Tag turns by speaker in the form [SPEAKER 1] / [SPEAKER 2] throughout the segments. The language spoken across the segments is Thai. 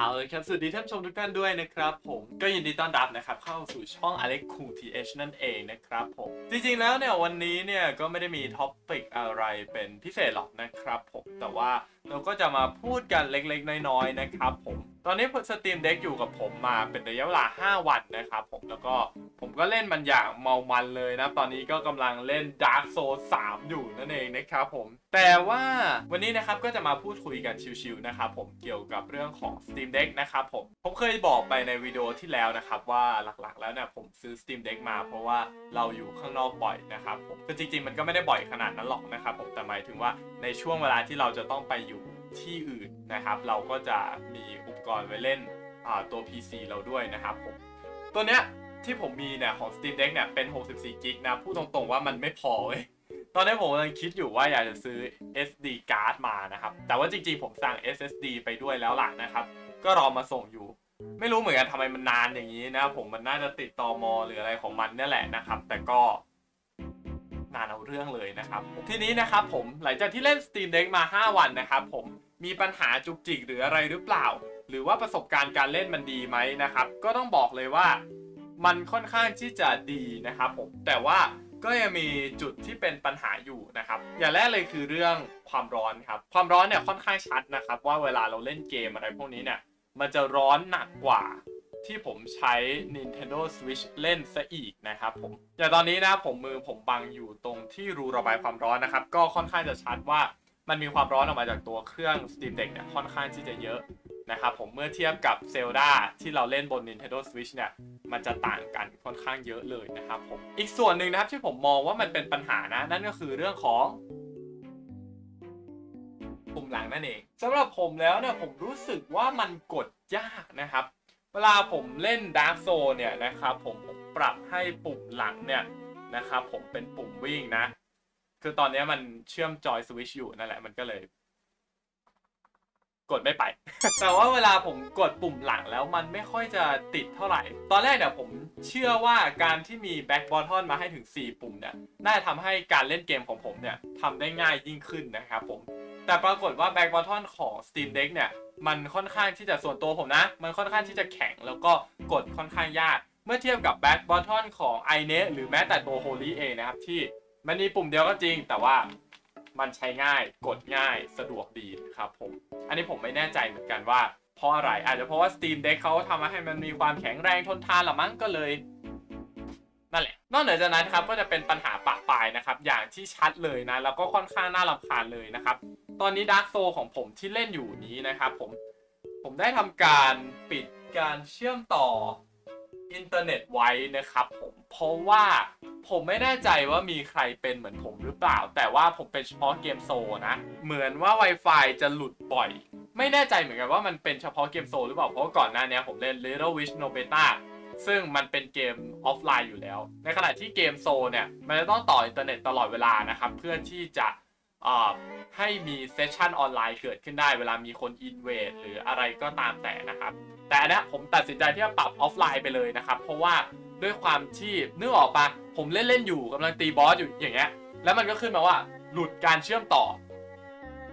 [SPEAKER 1] เอาเลยครับ สวัสดีท่านผู้ชมทุกท่านด้วยนะครับ ผมก็ยินดีต้อนรับนะครับ เข้าสู่ช่อง Alex Cool TH นั่นเองนะครับผม จริงๆแล้วเนี่ยวันนี้เนี่ยก็ไม่ได้มีท็อปิกอะไรเป็นพิเศษหรอกนะครับผมแต่ว่า เราก็จะมาพูดกันเล็กๆ น้อยๆนะครับผม ตอนนี้สตรีมเด็กอยู่กับผมมาเป็นระยะเวลา 5 วันนะครับผมแล้วก็ผมก็เล่นมันอย่างเมามันเลยนะ ตอนนี้ก็กำลังเล่น Dark Souls 3อยู่นั่นเองนะครับผม แต่ว่าวันนี้นะครับก็จะมาพูดคุยกันชิวๆนะครับผมเกี่ยวกับเรื่องของ Steam Deck นะครับผม ผมเคยบอกไปในวิดีโอที่แล้วนะครับว่าหลักๆ แล้วเนี่ยผมซื้อ Steam Deck มาเพราะว่าเราอยู่ข้างนอกบ่อยนะครับผมคือจริงๆมันก็ไม่ได้บ่อยขนาดนั้นหรอกนะครับผมแต่หมายถึงว่าในช่วงเวลาที่เราจะต้องไปอยู่ ที่อื่นนะครับ เราก็จะมีอุปกรณ์ไว้เล่นตัว PC เราด้วยนะครับผมตัวเนี้ยที่ผมมีเนี่ยของ Steam Deck เนี่ยเป็น 64 กิกนะพูดตรงๆว่ามันไม่พอเว้ยตอนนี้ผมกำลังคิดอยู่ว่าอยากจะซื้อ SD card มานะครับ แต่ว่าจริงๆผมสั่ง SSD ไปด้วยแล้วล่ะนะครับ ก็รอมาส่งอยู่ ไม่รู้เหมือนกันทำไมมันนานอย่างนี้นะ ผมมันน่าจะติดตอมอหรืออะไรของมันนี่แหละนะครับ แต่ก็นานเอาเรื่องเลยนะครับ ทีนี้นะครับผมหลังจากที่เล่น Steam Deck มา 5 วันนะครับผม มีปัญหาจุกจิกหรืออะไรหรือเปล่า หรือว่าประสบการณ์การเล่นมันดีไหมนะครับ ก็ต้องบอกเลยว่ามันค่อนข้างที่จะดีนะครับผมแต่ว่าก็ยังมีจุดที่เป็นปัญหาอยู่นะครับ อย่างแรกเลยคือเรื่องความร้อนครับ ความร้อนเนี่ยค่อนข้างชัดนะครับ ว่าเวลาเราเล่นเกมอะไรพวกนี้เนี่ยมันจะร้อนหนักกว่าที่ผมใช้ Nintendo Switch เล่นซะอีกนะครับผมอย่างตอนนี้นะผมมือผมบังอยู่ตรงที่รูระบายความร้อนนะครับ ก็ค่อนข้างจะชัดว่า มันมีความร้อนออกมาจากตัวเครื่อง Steam Deck เนี่ยค่อนข้างที่จะเยอะนะครับผมเมื่อเทียบกับ Zelda ที่เราเล่นบน Nintendo Switch เนี่ยมันจะต่างกันค่อนข้างเยอะเลยนะครับผมอีกส่วนหนึ่งนะครับที่ผมมองว่ามันเป็นปัญหานะ นั่นก็คือเรื่องของปุ่มหลังนั่นเองสำหรับผมแล้วเนี่ยผมรู้สึกว่ามันกดยากนะครับ เวลาผมเล่น Dark s o u l เนี่ยนะครับผมผมปรับให้ปุ่มหลังเนี่ยนะครับผมเป็นปุ่มวิ่งนะ คือตอนนี้มันเชื่อมจอยสวิชอยู่นั่นแหละมันก็เลย กดไม่ไป แต่ว่าเวลาผมกดปุ่มหลังแล้วมันไม่ค่อยจะติดเท่าไหร่ ตอนแรกเนี่ยผมเชื่อว่าการที่มีแบ็กบอทอนมาให้ถึง 4 ปุ่มเนี่ยน่าจะทำให้การเล่นเกมของผมเนี่ยทำได้ง่ายยิ่งขึ้นนะครับผม แต่ปรากฏว่าแบ็กบอทอนของ Steam Deck เนี่ยมันค่อนข้างที่จะส่วนตัวผมนะ มันค่อนข้างที่จะแข็งแล้วก็กดค่อนข้างยาก เมื่อเทียบกับแบ็กบอทอนของ i n e t หรือแม้แต่ตัว Holy เองนะครับที่ มันมีปุ่มเดียวก็จริง แต่ว่ามันใช้ง่ายกดง่ายสะดวกดีครับผม อันนี้ผมไม่แน่ใจเหมือนกันว่าเพราะอะไรอาจจะเพราะว่า Steam Deck เขาทำมาให้มันมีความแข็งแรงทนทานหรือมั้งก็เลยนั่นแหละ นอกเหนือจากนั้นครับก็จะเป็นปัญหาปะปายนะครับ อย่างที่ชัดเลยนะ แล้วก็ค่อนข้างน่ารำคาญเลยนะครับ ตอนนี้ Dark s o u l ของผมที่เล่นอยู่นี้นะครับผม ผมได้ทำการปิดการเชื่อมต่อ อินเทอร์เน็ตไว้นะครับผมเพราะว่าผมไม่แน่ใจว่ามีใครเป็นเหมือนผมหรือเปล่า แต่ว่าผมเป็นเฉพาะเกมโซนะ เหมือนว่า Wi-Fi จะหลุดบ่อย ไม่แน่ใจเหมือนกันว่ามันเป็นเฉพาะเกมโซหรือเปล่าเพราะก่อนหน้านี้ผมเล่น Little Witch No Beta ซึ่งมันเป็นเกมออฟไลน์อยู่แล้ว ในขณะที่เกมโซเนี่ย มันจะต้องต่ออินเทอร์เน็ตตลอดเวลานะครับ เพื่อที่จะให้มีเซสชันออนไลน์เกิดขึ้นได้เวลามีคนอินเวดหรืออะไรก็ตามแต่นะครับ แต่อันนี้ผมตัดสินใจที่จะปรับออฟไลน์ไปเลยนะครับ เพราะว่าด้วยความที่นึกออกปะผมเล่นเล่นอยู่กำลังตีบอสอยู่อย่างเงี้ย แล้วมันก็ขึ้นมาว่าหลุดการเชื่อมต่อ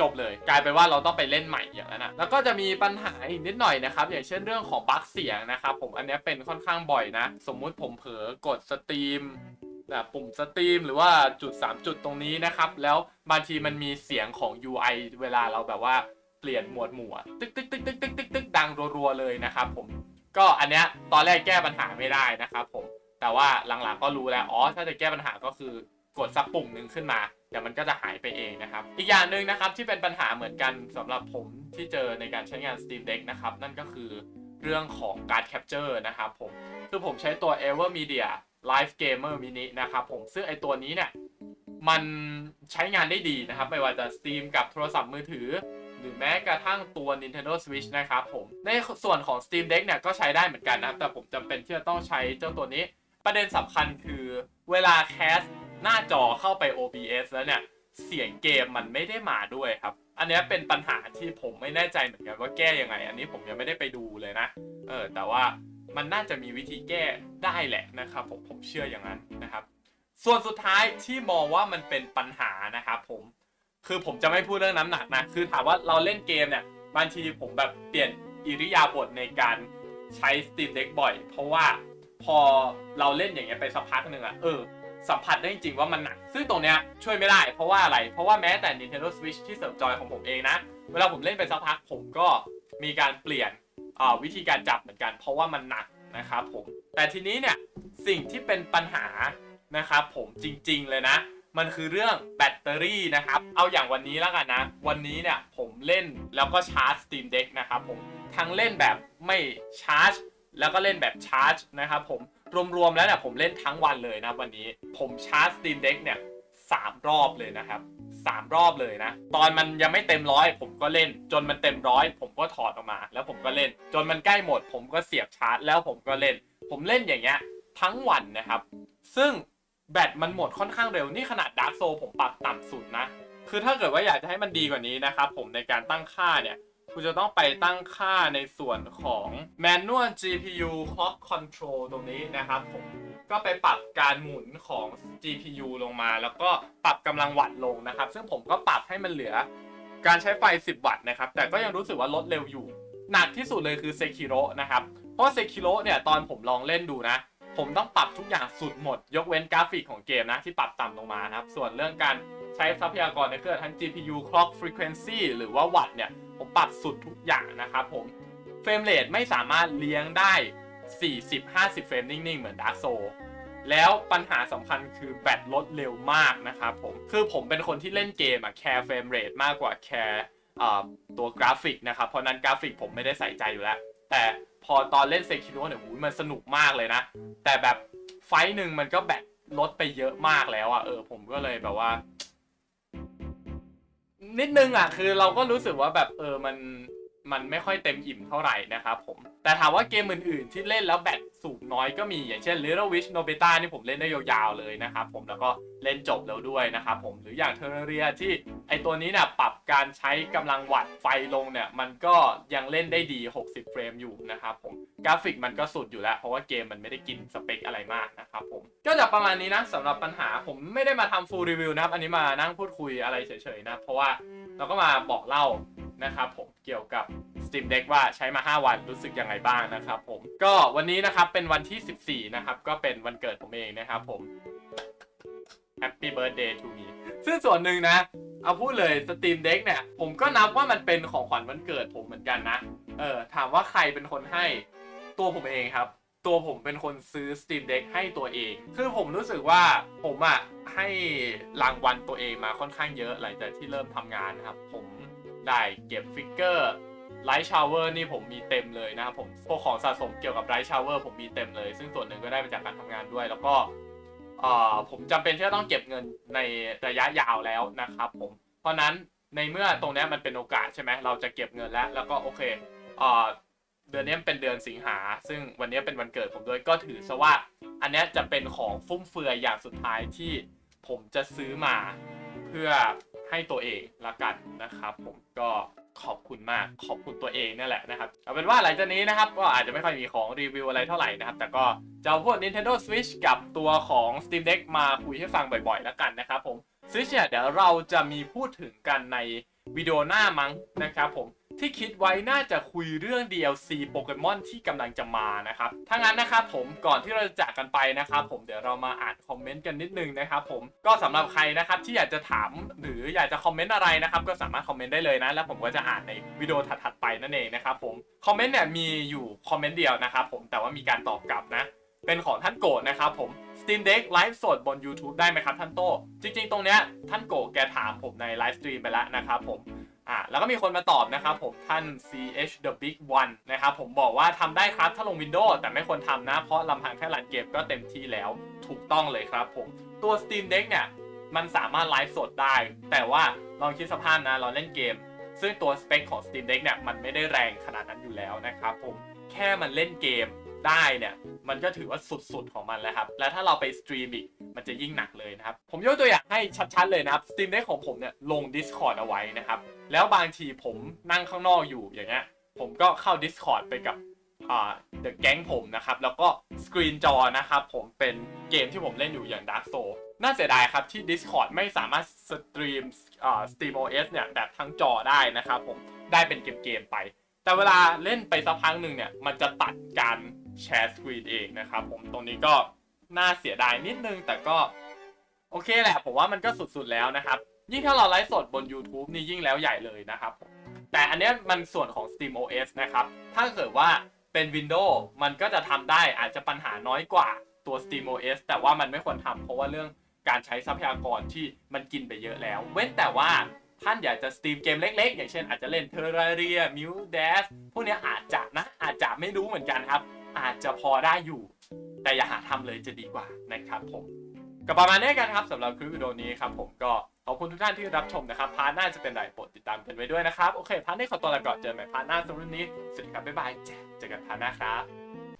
[SPEAKER 1] จบเลย กลายเป็นว่าเราต้องไปเล่นใหม่อย่างนั้นนะแล้วก็จะมีปัญหาอีกนิดหน่อยนะครับ อย่างเช่นเรื่องของบั๊กเสียงนะครับ ผมอันนี้เป็นค่อนข้างบ่อยนะ สมมุติผมเผลอกดสตรีมแบบปุ่มสตรีมหรือว่าจุด 3 จุดตรงนี้นะครับ แล้วบางทีมันมีเสียงของ UI เวลาเราแบบว่า เปลี่ยนหมวดหมู่ตึกตึกตึกตึกตึกตึกตึกดังรัวๆเลยนะครับผมก็อันเนี้ยตอนแรกแก้ปัญหาไม่ได้นะครับผมแต่ว่าหลังๆก็รู้แล้วอ๋อถ้าจะแก้ปัญหาก็คือกดสักปุ่มหนึ่งขึ้นมาเดี๋ยวมันก็จะหายไปเองนะครับ อีกอย่างหนึ่งนะครับที่เป็นปัญหาเหมือนกันสำหรับผมที่เจอในการใช้งาน Steam Deck นะครับนั่นก็คือเรื่องของการ Capture นะครับผมคือผมใช้ตัว Evermedia Live Gamer Mini นะครับผมซึ่งไอตัวนี้เนี่ยมันใช้งานได้ดีนะครับ ไม่ว่าจะสตรีมกับโทรศัพท์มือถือ หรือแม้กระทั่งตัว Nintendo Switch นะครับผม ในส่วนของ Steam Deck เนี่ยก็ใช้ได้เหมือนกันนะครับ แต่ผมจำเป็นที่จะต้องใช้เจ้าตัวนี้ ประเด็นสำคัญคือเวลาแคสหน้าจอเข้าไป OBS แล้วเนี่ย เสียงเกมมันไม่ได้มาด้วยครับ อันนี้เป็นปัญหาที่ผมไม่แน่ใจเหมือนกันว่าแก้ยังไง อันนี้ผมยังไม่ได้ไปดูเลยนะ เออ แต่ว่ามันน่าจะมีวิธีแก้ได้แหละนะครับผมผมเชื่ออย่างนั้นนะครับ ส่วนสุดท้ายที่มองว่ามันเป็นปัญหานะครับผม คือผมจะไม่พูดเรื่องน้ำหนักนะ คือถามว่าเราเล่นเกมเนี่ย บางทีผมแบบเปลี่ยนอิริยาบถในการใช้ Steam Deck บ่อย เพราะว่าพอเราเล่นอย่างเงี้ยไปสักพักหนึ่งอะเออ สัมผัสได้จริงว่ามันหนัก ซึ่งตรงเนี้ยช่วยไม่ได้ เพราะว่าอะไร เพราะว่าแม้แต่ Nintendo Switch ที่เสริมจอยของผมเองนะ เวลาผมเล่นไปสักพักผมก็มีการเปลี่ยนอ่าวิธีการจับเหมือนกัน เพราะว่ามันหนักนะครับผม แต่ทีนี้เนี่ยสิ่งที่เป็นปัญหานะครับผมจริง ๆ เลยนะ มันคือเรื่องแบตเตอรี่นะครับ เอาอย่างวันนี้แล้วกันนะ วันนี้เนี่ยผมเล่นแล้วก็ชาร์จ Steam Deck นะครับผม ทั้งเล่นแบบไม่ชาร์จ แล้วก็เล่นแบบชาร์จนะครับผม รวมๆแล้วเนี่ยผมเล่นทั้งวันเลยนะวันนี้ ผมชาร์จ Steam Deck เนี่ยสามรอบเลยนะครับสามรอบเลยนะ ตอนมันยังไม่เต็มร้อยผมก็เล่น จนมันเต็มร้อยผมก็ถอดออกมา แล้วผมก็เล่น จนมันใกล้หมด ผมก็เสียบชาร์จ แล้วผมก็เล่น ผมเล่นอย่างเงี้ยทั้งวันนะครับ ซึ่ง แบตมันหมดค่อนข้างเร็วนี่ขนาดดาร์กโซผมปรับต่ำสุดนะ คือถ้าเกิดว่าอยากจะให้มันดีกว่านี้นะครับผมในการตั้งค่าเนี่ยคุณจะต้องไปตั้งค่าในส่วนของ Manual GPU Clock Control ตรงนี้นะครับผมก็ไปปรับการหมุนของ GPU ลงมา แล้วก็ปรับกำลังวัตต์ลงนะครับ ซึ่งผมก็ปรับให้มันเหลือการใช้ไฟ 10 วัตต์นะครับ แต่ก็ยังรู้สึกว่าลดเร็วอยู่ หนักที่สุดเลยคือ Sekiro นะครับ เพราะ Sekiro เนี่ยตอนผมลองเล่นดูนะ ผมต้องปรับทุกอย่างสุดหมด ยกเว้นกราฟิกของเกมนะที่ปรับต่ำลงมานะครับ ส่วนเรื่องการใช้ทรัพยากรในเครื่องทั้ง GPU clock frequency หรือว่าวัตต์เนี่ย ผมปรับสุดทุกอย่างนะครับผมเฟรมเรทไม่สามารถเลี้ยงได้ 40-50 เฟรมนิ่ง ๆ เหมือน Dark Soul แล้วปัญหาสำคัญคือแบตลดเร็วมากนะครับผม คือผมเป็นคนที่เล่นเกมอะแคร์เฟรมเรทมากกว่าแคร์ตัวกราฟิกนะครับ เพราะนั้นกราฟิกผมไม่ได้ใส่ใจอยู่แล้ว แต่พอตอนเล่นเซคิโ o เนี่ยหูยมันสนุกมากเลยนะ แต่แบบไฟท์หนึ่งมันก็แบตลดไปเยอะมากแล้วอะเออผมก็เลยแบบว่า นิดนึงอะคือเราก็รู้สึกว่าแบบเออมันมันไม่ค่อยเต็มอิ่มเท่าไหร่นะครับผม แต่ถามว่าเกมอื่นๆ ที่เล่นแล้วแบตสูบน้อยก็มีอย่างเช่น Little Witch Nobeta นี่ผมเล่นได้ยาวๆเลยนะครับผมแล้วก็เล่นจบแล้วด้วยนะครับผมหรืออย่าง Terraria ที่ ไอตัวนี้เนี่ยปรับการใช้กำลังวัตต์ไฟลงเนี่ย มันก็ยังเล่นได้ดี 60 เฟรมอยู่นะครับผม กราฟิกมันก็สุดอยู่แล้ว เพราะว่าเกมมันไม่ได้กินสเปคอะไรมากนะครับผม ก็จะประมาณนี้นะสำหรับปัญหาผมไม่ได้มาทำ full review นะครับ อันนี้มานั่งพูดคุยอะไรเฉยๆนะ เพราะว่าเราก็มาบอกเล่านะครับผมเกี่ยวกับ Steam Deck ว่าใช้มา 5 วันรู้สึกยังไงบ้างนะครับผมก็วันนี้นะครับเป็นวันที่ 14 นะครับ ก็เป็นวันเกิดผมเองนะครับผม Happy Birthday to me ซึ่งส่วนหนึ่งนะ เอาพูดเลย Steam Deck เนี่ย ผมก็นับว่ามันเป็นของขวัญวันเกิดผมเหมือนกันนะ เออ ถามว่าใครเป็นคนให้ตัวผมเองครับ ตัวผมเป็นคนซื้อ Steam Deck ให้ตัวเอง คือผมรู้สึกว่าผมอะ่ะให้รางวัลตัวเองมาค่อนข้างเยอะหลังจากที่เริ่มทำงานนะครับ ผมได้เก็บฟิกเกอร์ไลท์ชาวเวอร์นี่ผมมีเต็มเลยนะครับผมพวกของสะสมเกี่ยวกับไลท์ชาวเวอร์ผมมีเต็มเลย ซึ่งส่วนหนึ่งก็ได้มาจากการทำงานด้วย แล้วก็ เอ่อผมจำเป็นที่จะต้องเก็บเงินในระยะยาวแล้วนะครับผม เพราะนั้นในเมื่อตรงนี้มันเป็นโอกาสใช่ไหมเราจะเก็บเงินแล้ว แล้วก็โอเคเอ่อเดือนนี้เป็นเดือนสิงหา ซึ่งวันนี้เป็นวันเกิดผมด้วยก็ถือซะว่า อันนี้จะเป็นของฟุ่มเฟือยอย่างสุดท้ายที่ผมจะซื้อมาเพื่อให้ตัวเองละกันนะครับ ผมก็ ขอบคุณมากขอบคุณตัวเองนั่นแหละนะครับเอาเป็นว่าหลังจากนี้นะครับก็อาจจะไม่ค่อยมีของรีวิวอะไรเท่าไหร่นะครับ แต่ก็จะเอาพวก Nintendo Switch กับตัวของ Steam Deck มาคุยให้ฟังบ่อยๆ แล้วกันนะครับผม Switch เนี่ยเดี๋ยวเราจะมีพูดถึงกันในวิดีโอหน้ามั้งนะครับผม ที่คิดไว้น่าจะคุยเรื่อง DLC โปเกมอนที่กำลังจะมานะครับถ้างั้นนะครับผมก่อนที่เราจะจากกันไปนะครับผมเดี๋ยวเรามาอ่านคอมเมนต์กันนิดนึงนะครับผมก็สำหรับใครนะครับที่อยากจะถามหรืออยากจะคอมเมนต์อะไรนะครับก็สามารถคอมเมนต์ได้เลยนะแล้วผมก็จะอ่านในวิดีโอถัดๆไปนั่นเองนะครับผมคอมเมนต์เนี่ยมีอยู่คอมเมนต์เดียวนะครับผมแต่ว่ามีการตอบกลับนะเป็นของท่านโกะนะครับผม Steam Deck ไลฟ์สดบน YouTube ได้ไหมครับท่านโต จริงๆ ตรงเนี้ยท่านโกะแกถามผมในไลฟ์สตรีมไปแล้วนะครับผม อ่าแล้วก็มีคนมาตอบนะครับผมท่าน CH the big one นะครับผมบอกว่าทำได้ครับถ้าลง Windows แต่ไม่ควรทำนะ เพราะลำพังแค่รันเกมก็เต็มที่แล้วถูกต้องเลยครับผม ตัว Steam Deck เนี่ย มันสามารถไลฟ์สดได้ แต่ว่าลองคิดสภาพนะ เราเล่นเกม ซึ่งตัวสเปคของ Steam Deck เนี่ย มันไม่ได้แรงขนาดนั้นอยู่แล้วนะครับผมแค่มันเล่นเกม ได้เนี่ย มันก็ถือว่าสุดๆของมันแล้วครับ และถ้าเราไปสตรีมอีก มันจะยิ่งหนักเลยนะครับ ผมยกตัวอย่างให้ชัดๆเลยนะครับ Steam Deck ของผมเนี่ยลง Discord เอาไว้นะครับ แล้วบางทีผมนั่งข้างนอกอยู่อย่างเงี้ย ผมก็เข้า Discord ไปกับอ่า The Gang ผมนะครับ แล้วก็สกรีนจอนะครับ ผมเป็นเกมที่ผมเล่นอยู่อย่าง Dark Soul น่าเสียดายครับที่ Discord ไม่สามารถสตรีมอ่า Steam OS เนี่ยแบบทั้งจอได้นะครับผมได้เป็นเกมๆไป แต่เวลาเล่นไปสักพักหนึ่งเนี่ย มันจะตัดการ แชร์สกรีนเองนะครับผมตรงนี้ก็น่าเสียดายนิดนึง แต่ก็โอเคแหละผมว่ามันก็สุดๆแล้วนะครับ ยิ่งถ้าเราไลฟ์สดบน YouTube นี่ยิ่งแล้วใหญ่เลยนะครับ แต่อันนี้มันส่วนของ Steam OS นะครับ ถ้าเกิดว่าเป็น Windows มันก็จะทำได้อาจจะปัญหาน้อยกว่าตัว Steam OS แต่ว่ามันไม่ควรทำเพราะว่าเรื่องการใช้ทรัพยากรที่มันกินไปเยอะแล้ว เว้นแต่ว่าท่านอยากจะสตรีมเกมเล็กๆ อย่างเช่นอาจจะเล่น Terraria m u d a s พวกนี้อาจจะนะอาจจะไม่รู้เหมือนกันครับ อาจจะพอได้อยู่ แต่อย่าหาทำเลยจะดีกว่านะครับผมก็ประมาณนี้กันครับสำหรับคลิปวิดีโอนี้ครับผมก็ขอบคุณทุกท่านที่รับชมนะครับพาร์ทหน้าจะเป็นไรโปรดติดตามกันไว้ด้วยนะครับ โอเคพาร์ทนี้ขอตัวลาก่อนเจอกันใหม่พาร์ทหน้าสำหรับนี้สวัสดีครับบ๊ายบายเจเจอกันพาร์ทหน้าครับ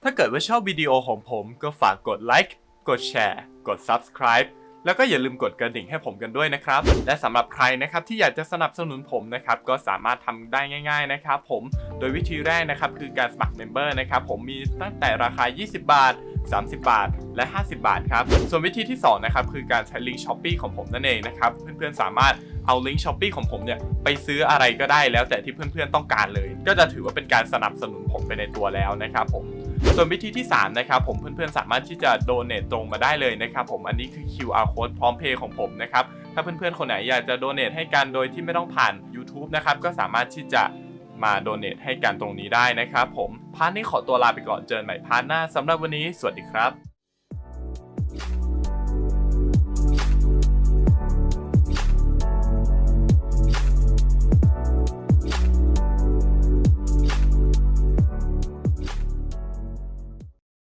[SPEAKER 1] ถ้าเกิดว่าชอบวิดีโอของผมก็ฝากกดไลค์กดแชร์กด Subscribe แล้วก็อย่าลืมกดกระดิ่งให้ผมกันด้วยนะครับ และสำหรับใครนะครับที่อยากจะสนับสนุนผมนะครับก็สามารถทำได้ง่าย ๆนะครับผมโดยวิธีแรกนะครับคือการสมัครเมมเบอร์นะครับผมมีตั้งแต่ราคา 20 บาท 30 บาท และ 50 บาทครับ ส่วนวิธีที่2นะครับคือการใช้ลิงก์ช้อปปีของผมนั่นเองนะครับ เพื่อนๆสามารถเอาลิงก์ช้อปปีของผมเนี่ยไปซื้ออะไรก็ได้แล้วแต่ที่เพื่อนๆต้องการเลย ก็จะถือว่าเป็นการสนับสนุนผมไปในตัวแล้วนะครับผม ส่วนวิธีที่ 3 นะครับผมเพื่อนๆ สามารถที่จะโดเน a ตรงมาได้เลยนะครับผมอันนี้คือ QR code พร้อมเพย์ของผมนะครับถ้าเพื่อนๆ คนไหนอยากจะโดเน a ให้กันโดยที่ไม่ต้องผ่าน YouTube นะครับก็สามารถที่จะมาโดเน a ให้กันตรงนี้ได้นะครับผมพาร์ทนี้ขอตัวลาไปก่อนเจอกันใหม่พาร์ทหน้าสำหรับวันนี้ สวัสดีครับ